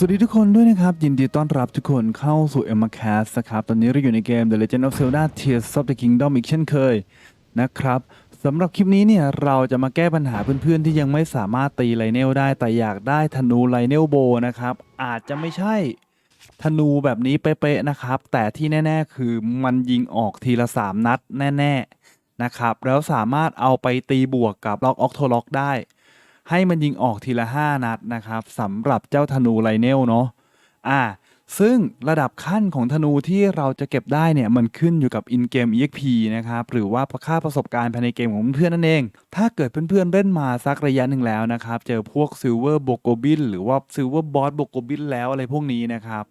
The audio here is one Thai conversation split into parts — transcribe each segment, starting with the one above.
สวัสดีทุกคนด้วยนะครับ ยินดีต้อนรับทุกคนเข้าสู่ e m m a c a s นะครับ ตอนนี้เราอยู่ในเกม The Legend of Zelda Tears of the Kingdom อีกเช่นเคยนะครับสำหรับคลิปนี้เนี่ยเราจะมาแก้ปัญหาเพื่อนๆ ที่ยังไม่สามารถตีไลเนลได้ แต่อยากได้ธนูไลเนลโบนะครับ อาจจะไม่ใช่ธนูแบบนี้เป๊ะๆนะครับ แต่ที่แน่ ๆ คือมันยิงออกทีละ 3 นัดแน่ ๆนะครับ แล้วสามารถเอาไปตีบวกกับล็อกออกโทล็อกได้ ให้มันยิงออกทีละ 5 นัดนะครับสำหรับเจ้าธนูไลเนลเนาะอ่าซึ่งระดับขั้นของธนูที่เราจะเก็บได้เนี่ยมันขึ้นอยู่กับ in game exp นะครับหรือว่าค่าประสบการณ์ภายในเกมของเพื่อนนั่นเอง ถ้าเกิดเพื่อนๆเล่นมาสักระยะหนึ่งแล้วนะครับเจอพวก Silver b o g o b i n หรือว่า Silver Boss b o g o b i n แล้วอะไรพวกนี้นะครับ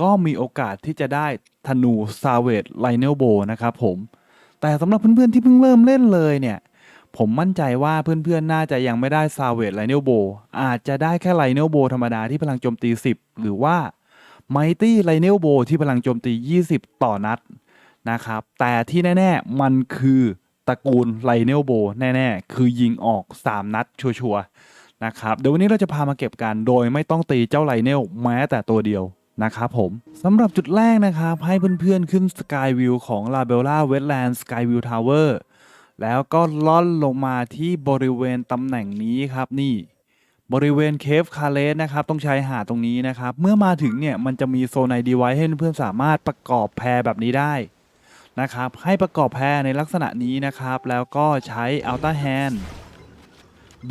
ก็มีโอกาสที่จะได้ธนู s a v a g e l i n e l Bow นะครับผมแต่สำหรับเพื่อนๆที่เพิ่งเริ่มเล่นเลยเนี่ย ผมมั่นใจว่าเพื่อนๆ น่าจะยังไม่ได้ซาเว e ไลเนลโบอาจจะได้แค่ไลเนลโบธรรมดาที่พลังโจมตี 10 หรือว่าไมตี้ไลเนลโบที่พลังโจมตี 20 ต่อนัดนะครับ แต่ที่แน่ ๆ มันคือตระกูลไลเนลโบแน่ๆ คือยิงออก 3 นัดชัวร์ๆนะครับ เดี๋ยววันนี้เราจะพามาเก็บกันโดยไม่ต้องตีเจ้าไลเนลแม้แต่ตัวเดียวนะครับผมสำหรับจุดแรกนะครับ ให้เพื่อนๆ ขึ้นสกายวิวของ l a b e l l a Wetland Skyview Tower แล้วก็ล่อนลงมาที่บริเวณตำแหน่งนี้ครับนี่ บริเวณเคฟคาเลสนะครับต้องใช้หาตรงนี้นะครับ เมื่อมาถึงเนี่ยมันจะมีโซนไอดีไว้ให้เพื่อนๆสามารถประกอบแพรแบบนี้ได้นะครับ ให้ประกอบแพรในลักษณะนี้นะครับ แล้วก็ใช้อัลต้าแฮนด์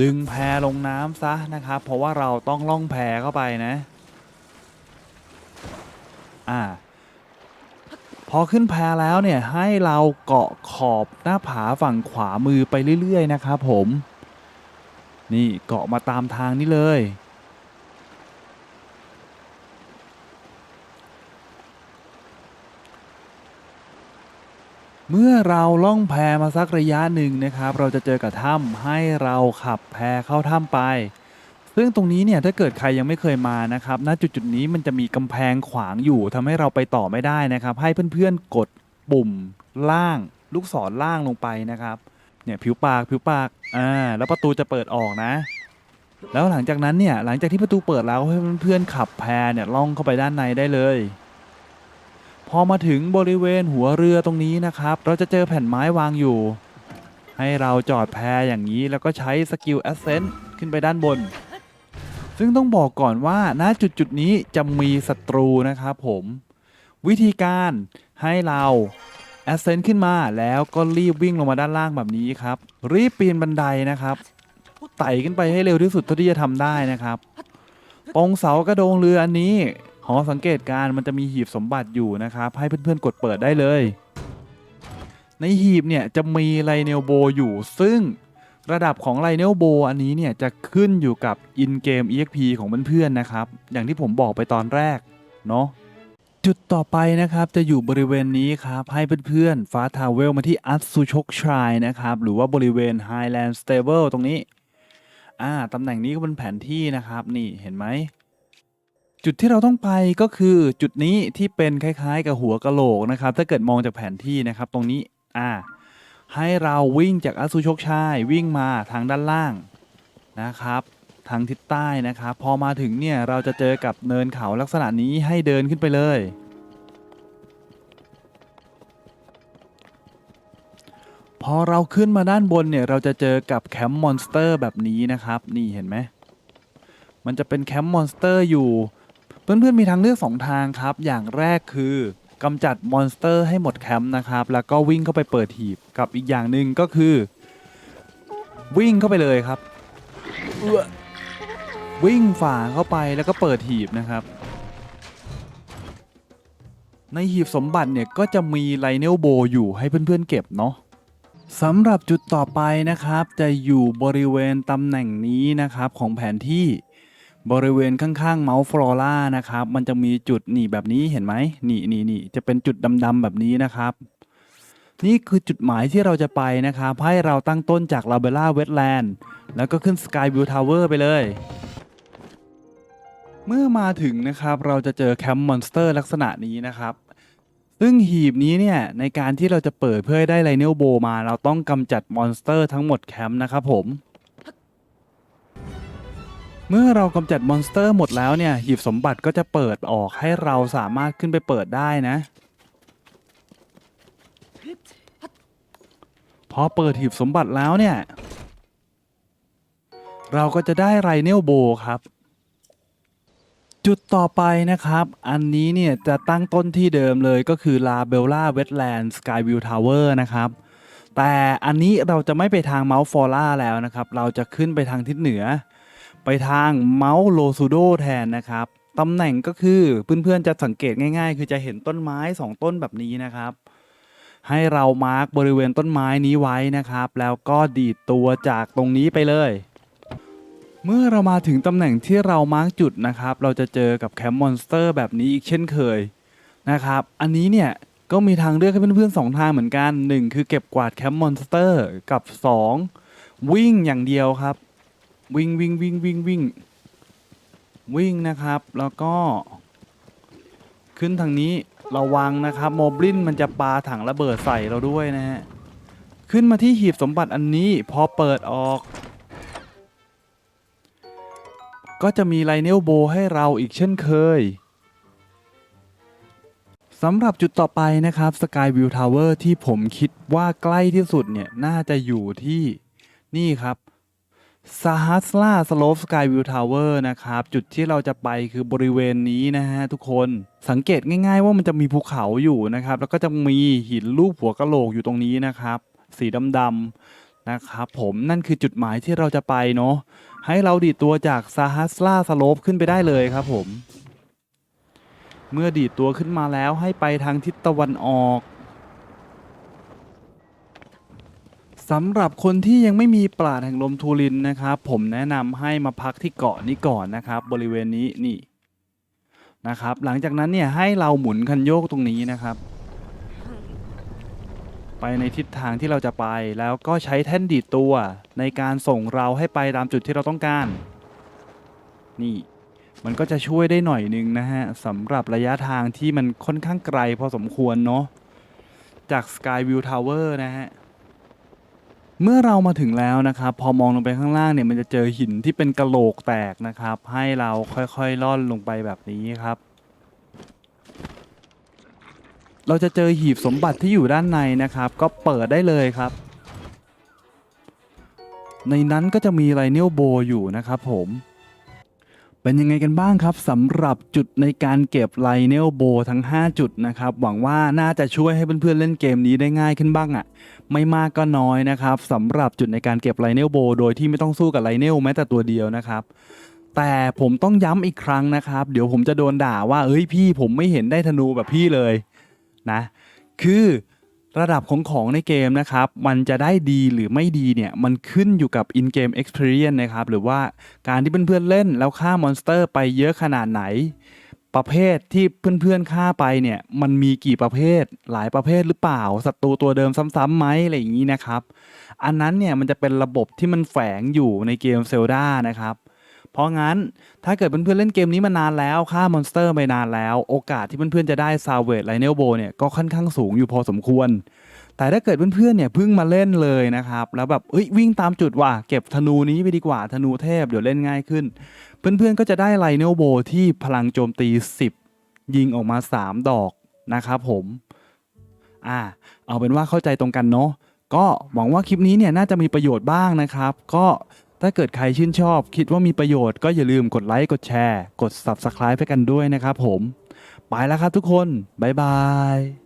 ดึงแพรลงน้ำซะนะครับ เพราะว่าเราต้องล่องแพรเข้าไปนะ อ่า พอขึ้นแพแล้วเนี่ยให้เราเกาะขอบหน้าผาฝั่งขวามือไปเรื่อย ๆ นะครับผม นี่เกาะมาตามทางนี้เลย เมื่อเราล่องแพมาสักระยะหนึ่งนะครับ เราจะเจอกับถ้ำให้เราขับแพเข้าถ้ำไป ซึ่งตรงนี้เนี่ยถ้าเกิดใครยังไม่เคยมานะครับณจุดจุดๆนี้มันจะมีกำแพงขวางอยู่ทำให้เราไปต่อไม่ได้นะครับ ให้เพื่อนๆกดปุ่มล่าง ลูกศรล่างลงไปนะครับเนี่ยผิวปากผิวปากอ่าแล้วประตูจะเปิดออกนะ แล้วหลังจากนั้นเนี่ยหลังจากที่ประตูเปิดแล้วให้เพื่อนๆขับแพเนี่ยล่องเข้าไปด้านในได้เลย พอมาถึงบริเวณหัวเรือตรงนี้นะครับ เราจะเจอแผ่นไม้วางอยู่ ให้เราจอดแพอย่างนี้แล้วก็ใช้สกิล Ascent ขึ้นไปด้านบน ซึ่งต้องบอกก่อนว่าณจุดจุดนี้จะมีศัตรูนะครับผม วิธีการให้เรา Ascent ขึ้นมาแล้วก็รีบวิ่งลงมาด้านล่างแบบนี้ครับ รีบปีนบันไดนะครับไต่ขึ้นไปให้เร็วที่สุดเท่าที่จะทำได้นะครับตรงเสากระโดงเรืออันนี้หอสังเกตการ์มันจะมีหีบสมบัติอยู่นะครับ ให้เพื่อนๆกดเปิดได้เลย ในหีบเนี่ยจะมีไลเนลโบอยู่ ซึ่ง ระดับของไลเนลโบอันนี้เนี่ยจะขึ้นอยู่กับ in game exp ของเพื่อนๆนะครับ อย่างที่ผมบอกไปตอนแรกเนาะจุดต่อไปนะครับจะอยู่บริเวณนี้ครับ ให้เพื่อนๆฟ้าทาวเวลมาที่อัตสุชกชายนะครับ หรือว่าบริเวณ Highland Stable ตรงนี้อ่าตำแหน่งนี้ก็เป็นแผนที่นะครับ นี่เห็นไหม จุดที่เราต้องไปก็คือจุดนี้ที่เป็นคล้ายๆ กับหัวกะโหลกนะครับ ถ้าเกิดมองจากแผนที่นะครับ ตรงนี้อ่า ให้เราวิ่งจากอสุชกชายวิ่งมาทางด้านล่างนะครับ ทางทิศใต้นะครับ พอมาถึงเนี่ยเราจะเจอกับเนินเขาลักษณะนี้ให้เดินขึ้นไปเลย พอเราขึ้นมาด้านบนเนี่ยเราจะเจอกับแคมป์มอนสเตอร์แบบนี้นะครับ นี่เห็นไหมมันจะเป็นแคมป์มอนสเตอร์อยู่ เพื่อนๆมีทางเลือกสองทางครับ อย่างแรกคือ กำจัดมอนสเตอร์ให้หมดแคมป์นะครับ แล้วก็วิ่งเข้าไปเปิดหีบกับอีกอย่างหนึ่งก็คือ วิ่งเข้าไปเลยครับเออวิ่งฝ่าเข้าไปแล้วก็เปิดหีบนะครับ ในหีบสมบัติเนี่ยก็จะมีไลเนลโบอยู่ให้เพื่อนๆเก็บเนาะสำหรับจุดต่อไปนะครับ จะอยู่บริเวณตำแหน่งนี้นะครับของแผนที่ บริเวณข้างๆเมาส์ฟลอร่านะครับ มันจะมีจุดนี่แบบนี้เห็นไหมนี่นี่นี่จะเป็นจุดดำๆแบบนี้นะครับ นี่คือจุดหมายที่เราจะไปนะครับให้เราตั้งต้นจากลาเบล่าเวทแลนด์แล้วก็ขึ้นสกายวิวทาวเวอร์ไปเลย เมื่อมาถึงนะครับเราจะเจอแคมป์มอนสเตอร์ลักษณะนี้นะครับซึ่งหีบนี้เนี่ยในการที่เราจะเปิดเพื่อให้ได้ไลเนลโบมา เราต้องกำจัดมอนสเตอร์ทั้งหมดแคมป์นะครับผม เมื่อเรากำจัดมอนสเตอร์หมดแล้วเนี่ย หีบสมบัติก็จะเปิดออกให้เราสามารถขึ้นไปเปิดได้นะ พอเปิดหีบสมบัติแล้วเนี่ย เราก็จะได้ไรเนลโบครับ จุดต่อไปนะครับ อันนี้เนี่ยจะตั้งต้นที่เดิมเลยก็คือลาเบลล่าเวทแลนด์สกายวิวทาวเวอร์นะครับ แต่อันนี้เราจะไม่ไปทางเมาส์ฟอร่าแล้วนะครับ เราจะขึ้นไปทางทิศเหนือ ไปทางเมาส์โลซูโดแทนนะครับตำแหน่งก็คือเพื่อนๆจะสังเกตง่าย ๆ คือจะเห็นต้นไม้ 2 ต้นแบบนี้นะครับ ให้เรามาร์กบริเวณต้นไม้นี้ไว้นะครับ แล้วก็ดีดตัวจากตรงนี้ไปเลย เมื่อเรามาถึงตำแหน่งที่เรามาร์กจุดนะครับ เราจะเจอกับแคมป์มอนสเตอร์แบบนี้อีกเช่นเคยนะครับ อันนี้เนี่ยก็มีทางเลือกให้เพื่อนๆสองทางเหมือนกัน 1 คือเก็บกวาดแคมป์มอนสเตอร์กับ 2 วิ่งอย่างเดียวครับ วิ่งวิ่งวิ่งวิ่งวิ่งวิ่งนะครับ แล้วก็ ขึ้นทางนี้ระวังนะครับโมบลินมันจะปาถังระเบิดใส่เราด้วยนะฮะขึ้นมาที่หีบสมบัติอันนี้พอเปิดออก ก็จะมีไลเนลโบให้เราอีกเช่นเคยสำหรับจุดต่อไปนะครับ Skyview Tower ที่ผมคิดว่าใกล้ที่สุดเนี่ย น่าจะอยู่ที่นี่ครับ ซาฮัสลาสโลฟสกายวิวทาวเวอร์นะครับ จุดที่เราจะไปคือบริเวณนี้นะฮะทุกคนสังเกตง่ายๆว่ามันจะมีภูเขาอยู่นะครับ แล้วก็จะมีหินรูปหัวกะโหลกอยู่ตรงนี้นะครับ สีดำๆนะครับผมนั่นคือจุดหมายที่เราจะไปเนาะให้เราดีดตัวจากซาฮัสลาสโลฟขึ้นไปได้เลยครับผม เมื่อดีดตัวขึ้นมาแล้วให้ไปทางทิศตะวันออก สำหรับคนที่ยังไม่มีปราดแห่งลมทูลินนะครับ ผมแนะนำให้มาพักที่เกาะนี้ก่อนนะครับ บริเวณนี้นี่นะครับ หลังจากนั้นเนี่ยให้เราหมุนคันโยกตรงนี้นะครับ ไปในทิศทางที่เราจะไปแล้วก็ใช้แท่นดีดตัวในการส่งเราให้ไปตามจุดที่เราต้องการ นี่มันก็จะช่วยได้หน่อยนึงนะฮะสำหรับระยะทางที่มันค่อนข้างไกลพอสมควรเนาะจาก Skyview Tower นะฮะ เมื่อเรามาถึงแล้วนะครับ พอมองลงไปข้างล่างเนี่ยมันจะเจอหินที่เป็นกะโหลกแตกนะครับ ให้เราค่อยๆล่อนลงไปแบบนี้ครับ เราจะเจอหีบสมบัติที่อยู่ด้านในนะครับ ก็เปิดได้เลยครับ ในนั้นก็จะมีไรเนลโบอยู่นะครับผม เป็นยังไงกันบ้างครับสำหรับจุดในการเก็บไลเนลโบทั้ง 5 จุดนะครับ หวังว่าน่าจะช่วยให้เพื่อนๆเล่นเกมนี้ได้ง่ายขึ้นบ้างอะ่ะ ไม่มากก็น้อยนะครับสำหรับจุดในการเก็บไลเนลโบโดยที่ไม่ต้องสู้กับไลเนลแม้แต่ตัวเดียวนะครับแต่ผมต้องย้ำอีกครั้งนะครับ เดี๋ยวผมจะโดนด่าว่าเอ้ยพี่ผมไม่เห็นได้ธนูแบบพี่เลยนะ คือ ระดับของของในเกมนะครับ มันจะได้ดีหรือไม่ดีเนี่ย มันขึ้นอยู่กับ in game experience นะครับ หรือว่าการที่เพื่อนๆเล่นแล้วฆ่ามอนสเตอร์ไปเยอะขนาดไหน ประเภทที่เพื่อนๆฆ่าไปเนี่ย มันมีกี่ประเภท หลายประเภทหรือเปล่า ศัตรูตัวเดิมซ้ำๆไหมอะไรอย่างนี้นะครับ อันนั้นเนี่ยมันจะเป็นระบบที่มันแฝงอยู่ในเกมเซลดานะครับ เพราะงั้นถ้าเกิดเพื่อนๆเล่นเกมนี้มานานแล้วฆ่ามอนสเตอร์ไปนานแล้ว โอกาสที่เพื่อนๆจะได้ซาวเวตไลเนลโบเนี่ยก็ค่อนข้างสูงอยู่พอสมควร แต่ถ้าเกิดเพื่อนๆเนี่ยเพิ่งมาเล่นเลยนะครับ แล้วแบบเอ้ยวิ่งตามจุดว่ะเก็บธนูนี้ไปดีกว่าธนูเทพเดี๋ยวเล่นง่ายขึ้น เพื่อนๆก็จะได้ไลเนลโบที่พลังโจมตี 10 ยิงออกมา 3 ดอกนะครับผมอ่าเอาเป็นว่าเข้าใจตรงกันเนาะก็หวังว่าคลิปนี้เนี่ยน่าจะมีประโยชน์บ้างนะครับ ก็ ถ้าเกิดใครชื่นชอบ คิดว่ามีประโยชน์ก็อย่าลืมกดไลค์ กดแชร์ กด Subscribe ให้กันด้วยนะครับผม ไปแล้วครับทุกคน บ๊ายบาย